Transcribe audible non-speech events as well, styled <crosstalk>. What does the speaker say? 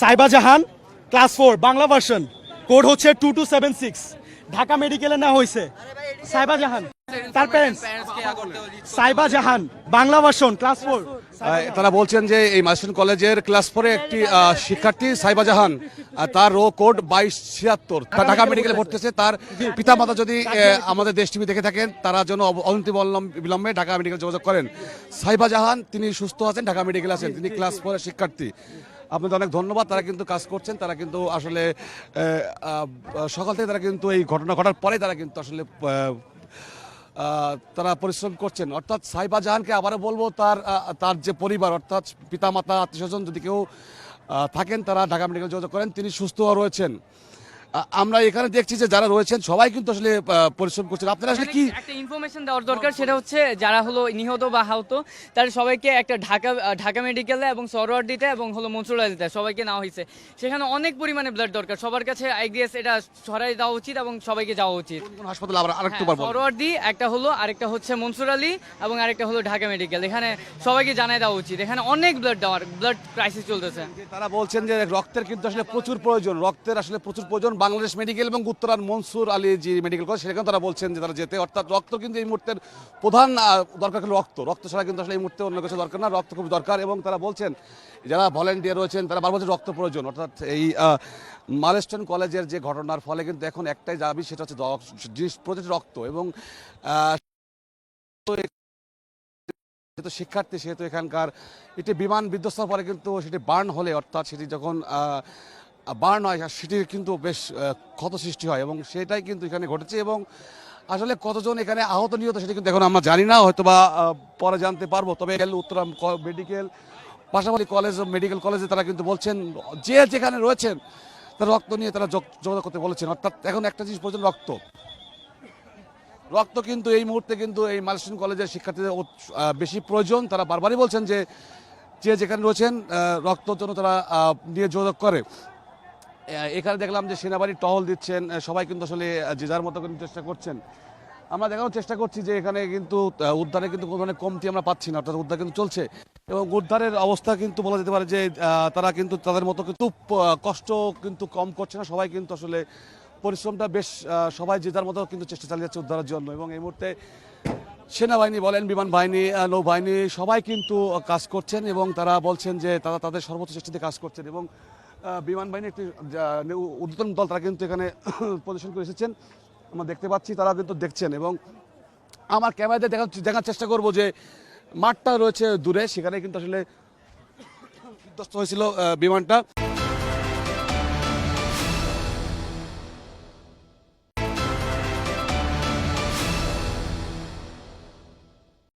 Saiba Jahan class four, Bangla version. Code হচ্ছে two two seven six. Dhaka মেডিকেলে নেওয়া হয়েছে। সাইবা জাহান তার parents Saiba Jahan Bangla version, class four. তারা বলছেন যে এই মার্সেন্ট কলেজের ক্লাস ফোরে একটি শিক্ষার্থী সাইবা জাহান তার রো কোড বাইশ ছিয়াত্তর। তার ঢাকা মেডিকেলে ভর্তিছে তার পিতামাতা যদি আমাদের দেশ টিভি দেখে থাকেন, তারা যেন অব- বিলম্বে ঢাকা মেডিকেল যোগাযোগ করেন। সাইবা জাহান তিনি সুস্থ আছেন, ঢাকা মেডিকেল আছেন। তিনি ক্লাস ফোরের শিক্ষার্থী। আপনাদের অনেক ধন্যবাদ। তারা কিন্তু কাজ করছেন, তারা কিন্তু আসলে সকাল থেকে তারা কিন্তু এই ঘটনা ঘটার পরে তারা কিন্তু আসলে তারা পরিশ্রম করছেন। অর্থাৎ সাইবা জাহানকে আবারও বলব, তার তার যে পরিবার, অর্থাৎ পিতামাতা আত্মীয় স্বজন যদি কেউ থাকেন, তারা ঢাকা মেডিকেল যোগাযোগ করেন, তিনি সুস্থ রয়েছেন। আমরা এখানে দেখছি যে যারা রয়েছেন সবাই কিন্তু আসলে পরিশ্রম করছেন। আপনারা আসলে কি একটা ইনফরমেশন দেওয়ার দরকার সেটা হচ্ছে যারা হলো নিহত বা আহত তাদের সবাইকে একটা ঢাকা ঢাকা মেডিকেলে এবং সরোয়ার দিতে এবং হলো মনসুরা দিতে সবাইকে নেওয়া হয়েছে। সেখানে অনেক পরিমাণে ব্লাড দরকার। সবার কাছে আই গেস এটা সরাই দেওয়া উচিত এবং সবাইকে যাওয়া উচিত। হাসপাতাল আবার আরেকটু হ্যাঁ। সরোয়ার্দি একটা হলো আরেকটা হচ্ছে মনসুর আলী এবং আরেকটা হলো ঢাকা মেডিকেল এখানে সবাইকে জানাই দেওয়া উচিত। এখানে অনেক ব্লাড দেওয়ার ব্লাড ক্রাইসিস চলতেছে। তারা বলছেন যে রক্তের কিন্তু আসলে প্রচুর প্রয়োজন। রক্তের আসলে প্রচুর প্রয়োজন। বাংলাদেশ মেডিকেল এবং উত্তরার মনসুর আলী যে মেডিকেল কলেজ সেখানে তারা বলছেন যে তারা যেতে। অর্থাৎ রক্ত কিন্তু এই মুহূর্তের প্রধান দরকার হলো রক্ত। রক্ত ছাড়া কিন্তু আসলে এই মুহূর্তে অন্য কিছু দরকার না। রক্ত খুব দরকার এবং তারা বলছেন, যারা ভলেন্টিয়ার রয়েছেন, তারা বারবার রক্ত প্রয়োজন। অর্থাৎ এই মালেস্টন কলেজের যে ঘটনার ফলে কিন্তু এখন একটাই দাবি, সেটা হচ্ছে জিনিস প্রতিটি রক্ত এবং যেহেতু শিক্ষার্থী সেহেতু এখানকার, এটি বিমান বিধ্বস্ত পরে কিন্তু সেটি বার্ন হলে, অর্থাৎ সেটি যখন বার্ন হয় সেটির কিন্তু বেশ ক্ষত সৃষ্টি হয় এবং সেটাই কিন্তু এখানে ঘটেছে এবং আসলে কতজন এখানে আহত, নিহত সেটা কিন্তু এখন আমরা জানি না হয়তো বা পরে জানতে পারব। তবে উত্তরাম মেডিকেল, পাশাপাশি কলেজ, মেডিকেল কলেজে তারা কিন্তু বলছেন, যে যেখানে রয়েছেন, তারা রক্ত নিয়ে তারা যোগ- যোগাযোগ করতে বলেছেন। অর্থাৎ এখন একটা জিনিস প্রয়োজন রক্ত। রক্ত কিন্তু এই মুহূর্তে কিন্তু এই মালস্টন কলেজের শিক্ষার্থীদের বেশি প্রয়োজন। তারা বারবারই বলছেন যে যে যেখানে রয়েছেন রক্তর জন্য তারা নিয়ে যোগাযোগ করে। এখানে দেখলাম যে সেনাবাহিনী টহল দিচ্ছেন সবাই কিন্তু আসলে যে যার মতো কিন্তু চেষ্টা করছেন। আমরা দেখানোর চেষ্টা করছি যে এখানে কিন্তু উদ্ধারে কিন্তু কোনো ধরনের কমতি আমরা পাচ্ছি না, অর্থাৎ উদ্ধার কিন্তু চলছে। এবং উদ্ধারের অবস্থা কিন্তু বলা যেতে পারে যে তারা কিন্তু তাদের মতো কিন্তু কষ্ট কিন্তু কম করছে না, সবাই কিন্তু আসলে পরিশ্রমটা বেশ সবাই যে যার মতো কিন্তু চেষ্টা চালিয়ে যাচ্ছে উদ্ধারের জন্য। এবং এই মুহূর্তে সেনাবাহিনী বলেন, বিমান বাহিনী নৌবাহিনী, সবাই কিন্তু কাজ করছেন এবং তারা বলছেন যে তারা তাদের সর্বোচ্চ চেষ্টাতে কাজ করছেন। এবং বিমান বাহিনীর একটি উদ্বোধন দল তারা কিন্তু এখানে <coughs> প্রদর্শন করে এসেছেন। আমরা দেখতে পাচ্ছি, তারা কিন্তু দেখছেন এবং আমার ক্যামেরাতে দেখা, দেখার চেষ্টা করব যে মাঠটা রয়েছে দূরে, সেখানে কিন্তু আসলে <coughs> বিধ্বস্ত হয়েছিল বিমানটা।